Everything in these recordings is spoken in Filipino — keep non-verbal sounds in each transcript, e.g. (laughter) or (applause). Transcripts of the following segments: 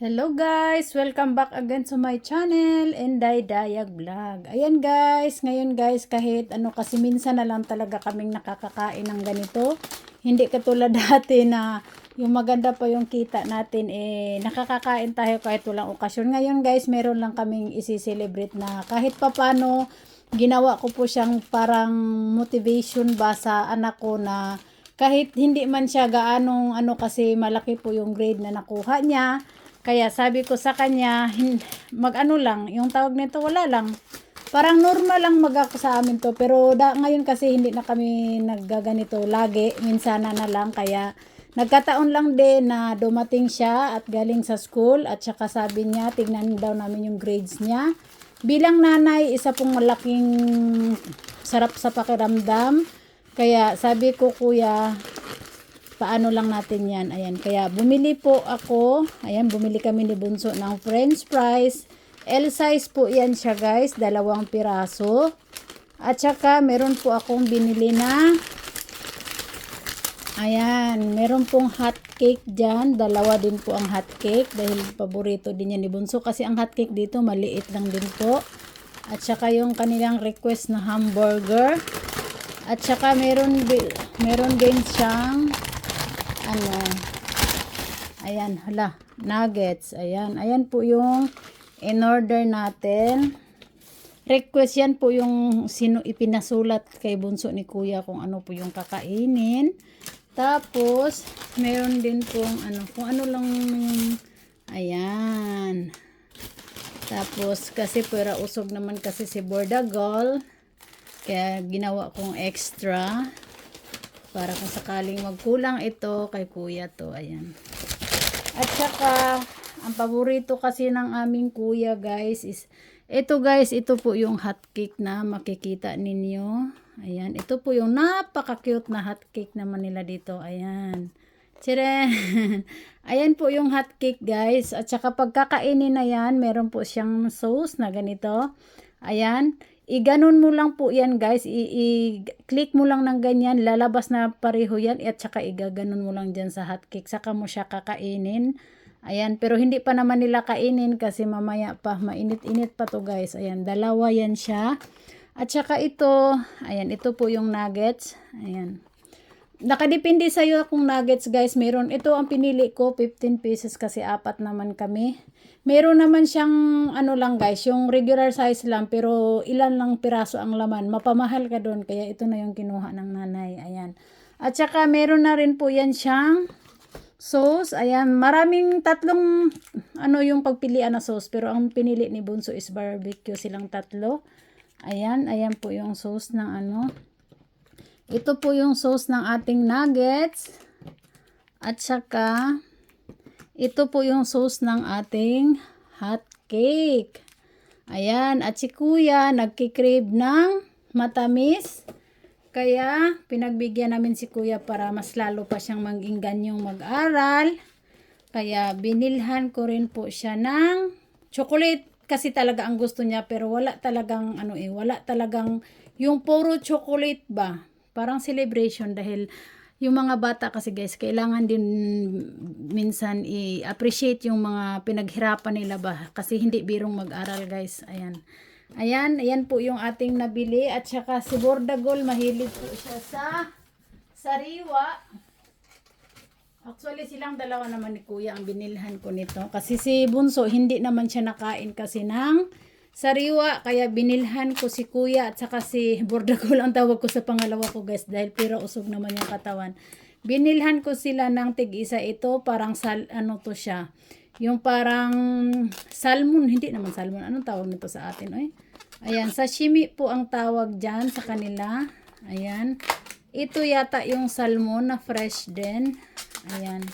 Hello guys! Welcome back again to my channel, Enday Dayag Vlog. Ayan guys, ngayon guys kahit ano kasi minsan na lang talaga kaming nakakakain ng ganito. Hindi katulad (laughs) dati na yung maganda pa yung kita natin eh nakakakain tayo kahit walang okasyon. Ngayon guys, meron lang kaming isi-celebrate na kahit papano ginawa ko po siyang parang motivation ba sa anak ko na kahit hindi man siya gaanong ano kasi malaki po yung grade na nakuha niya. Kaya sabi ko sa kanya, mag-ano lang, yung tawag nito wala lang. Parang normal lang mag ako sa amin to. Pero da, ngayon kasi hindi na kami naggaganito lagi. Minsan na lang. Kaya nagkataon lang din na dumating siya at galing sa school. At saka sabi niya, tignan daw namin yung grades niya. Bilang nanay, isa pong malaking sarap sa pakiramdam. Kaya sabi ko kuya, paano lang natin yan. Ayan, kaya bumili po ako. Ayan, bumili kami ni Bunso ng french fries. L size po yan siya guys, dalawang piraso. At saka meron po akong binili na Ayan, meron pong hot cake dyan. Dalawa din po ang hot cake dahil paborito din yan ni Bunso. Kasi ang hot cake dito maliit lang din po. At saka yung kanilang request na hamburger. At saka meron, meron din siyang ano, ayan, hala, nuggets, ayan, ayan po yung in order natin. Request yan po yung sino ipinasulat kay bunso ni kuya kung ano po yung kakainin. Tapos, meron din pong ano, kung ano lang yung, ayan. Tapos, kasi pera usog naman kasi si Bordagol. Kaya ginawa kong extra. Para kung sakaling magkulang ito kay kuya to. Ayan. At saka, ang paborito kasi ng aming kuya guys is, ito guys, ito po yung hot cake na makikita ninyo. Ayan, ito po yung napaka-cute na hot cake naman nila dito. Ayan. Tire. (laughs) Ayan po yung hot cake guys. At saka pagkakainin na yan, meron po siyang sauce na ganito. Ayan. I-ganon mo lang po yan guys. I-click mo lang ng ganyan. Lalabas na pareho yan. At saka igaganon mo lang dyan sa hot cake. Saka mo siya kakainin. Ayan. Pero hindi pa naman nila kainin kasi mamaya pa. Mainit-init pa to guys. Ayan. Dalawa yan siya. At saka ito. Ayan. Ito po yung nuggets. Ayan. Nakadepende sa iyo kung nuggets guys. Meron. Ito ang pinili ko. 15 pieces kasi apat naman kami. Meron naman siyang ano lang guys. Yung regular size lang. Pero ilan lang piraso ang laman. Mapamahal ka doon. Kaya ito na yung kinuha ng nanay. Ayan. At saka meron na rin po yan siyang sauce. Ayan. Maraming tatlong ano yung pagpilian na sauce. Pero ang pinili ni Bunso is barbecue silang tatlo. Ayan. Ayan po yung sauce ng ano. Ito po yung sauce ng ating nuggets. At saka, ito po yung sauce ng ating hot cake. Ayan. At si kuya, nagkikrave ng matamis. Kaya, pinagbigyan namin si kuya para mas lalo pa siyang mag-inganyong mag-aral. Kaya, binilhan ko rin po siya ng chocolate. Kasi talaga ang gusto niya. Pero wala talagang, ano eh, wala talagang, yung puro chocolate ba? Parang celebration dahil yung mga bata kasi guys, kailangan din minsan i-appreciate yung mga pinaghirapan nila ba. Kasi hindi birong mag-aral guys. Ayan. Ayan, ayan po yung ating nabili. At saka si Bordagol, mahilig po siya sa sariwa. Actually, silang dalawa naman ni Kuya ang binilhan ko nito. Kasi si Bunso, hindi naman siya nakain kasi ng sariwa. Kaya binilhan ko si Kuya at saka si Bordagol ang tawag ko sa pangalawa ko guys. Dahil pira usog naman yung katawan. Binilhan ko sila ng tig-isa ito. Parang sal, ano to siya. Yung parang salmon. Hindi naman salmon. Anong tawag nito sa atin? Oy? Ayan, sashimi po ang tawag dyan sa kanila. Ayan. Ito yata yung salmon na fresh din. Ayan.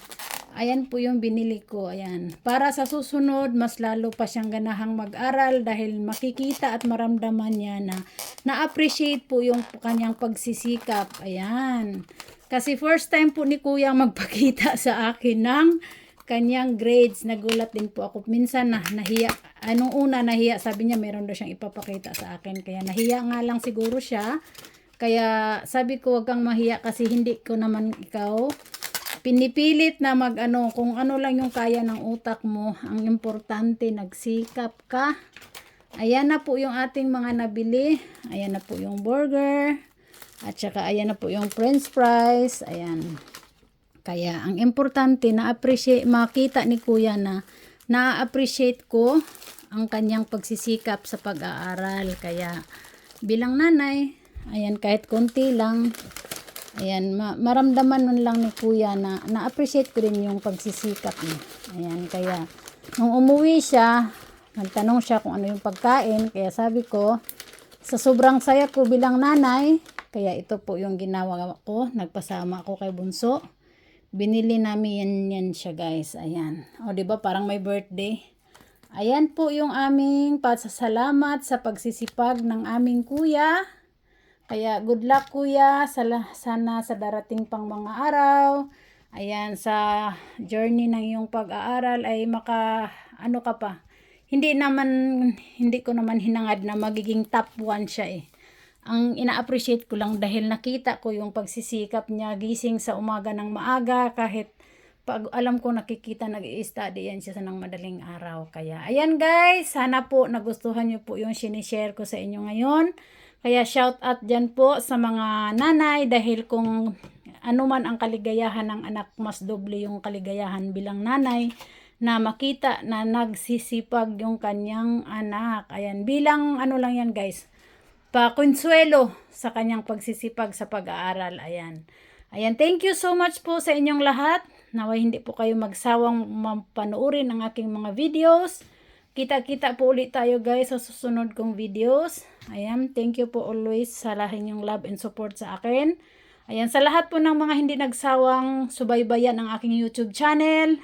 Ayan po yung binili ko. Ayan. Para sa susunod, mas lalo pa siyang ganahang mag-aral dahil makikita at maramdaman niya na na-appreciate po yung kanyang pagsisikap. Ayan. Kasi first time po ni Kuya magpakita sa akin ng kanyang grades. Nagulat din po ako. Minsan na nahiya. Anong una nahiya, sabi niya meron daw siyang ipapakita sa akin. Kaya nahiya nga lang siguro siya. Kaya sabi ko wag kang mahiya kasi hindi ko naman ikaw pinipilit na mag ano, kung ano lang yung kaya ng utak mo. Ang importante, nagsikap ka. Ayan na po yung ating mga nabili. Ayan na po yung burger. At saka ayan na po yung french fries. Ayan. Kaya ang importante na appreciate makita ni Kuya na na-appreciate ko ang kanyang pagsisikap sa pag-aaral. Kaya bilang nanay, ayan kahit konti lang, ayan ma- maramdaman nun lang ni Kuya na na-appreciate ko rin yung pagsisikap niya. Ayan kaya nung umuwi siya, nagtanong siya kung ano yung pagkain. Kaya sabi ko, sa sobrang saya ko bilang nanay, kaya ito po yung ginawa ko. Nagpasama ako kay Bunso. Binili namin yan, yan siya guys. Ayan. O, ba parang may birthday. Ayan po yung aming pasasalamat sa pagsisipag ng aming kuya. Kaya good luck kuya. Sala, sana sa darating pang mga araw. Ayan, sa journey ng iyong pag-aaral ay maka, ano ka pa. Hindi naman, hindi ko naman hinangad na magiging top 1 siya eh ang ina-appreciate ko lang dahil nakita ko yung pagsisikap niya gising sa umaga ng maaga kahit pag alam ko nakikita nag-i-study yan siya sa ng madaling araw. Kaya ayan guys, sana po nagustuhan niyo po yung sinishare ko sa inyo ngayon. Kaya shout out dyan po sa mga nanay dahil kung ano man ang kaligayahan ng anak, mas doble yung kaligayahan bilang nanay na makita na nagsisipag yung kanyang anak. Ayan, bilang ano lang yan guys, pakonsuelo sa kanyang pagsisipag sa pag-aaral. Ayan. Ayan, thank you so much po sa inyong lahat. Naway hindi po kayo magsawang mapanoorin ang aking mga videos. Kita-kita po ulit tayo guys sa susunod kong videos. Ayan, thank you po always sa lahat inyong love and support sa akin. Ayan, sa lahat po ng mga hindi nagsawang subaybayan ang aking YouTube channel.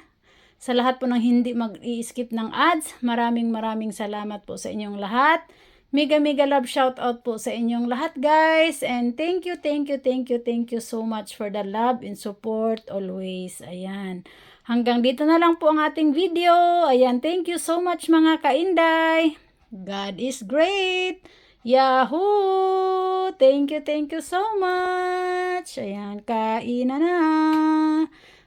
Sa lahat po ng hindi mag-i-skip ng ads, maraming maraming salamat po sa inyong lahat. Mega mega love shout out po sa inyong lahat guys and thank you thank you thank you thank you so much for the love and support always. Ayan. Hanggang dito na lang po ang ating video. Ayan, thank you so much mga kainday. God is great. Yahoo! Thank you, thank you so much. Ayan, kainan na.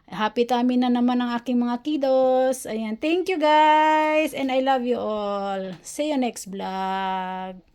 Happy tummy na naman ang aking mga kiddos. Ayan, thank you guys. And I love you all. See you next vlog.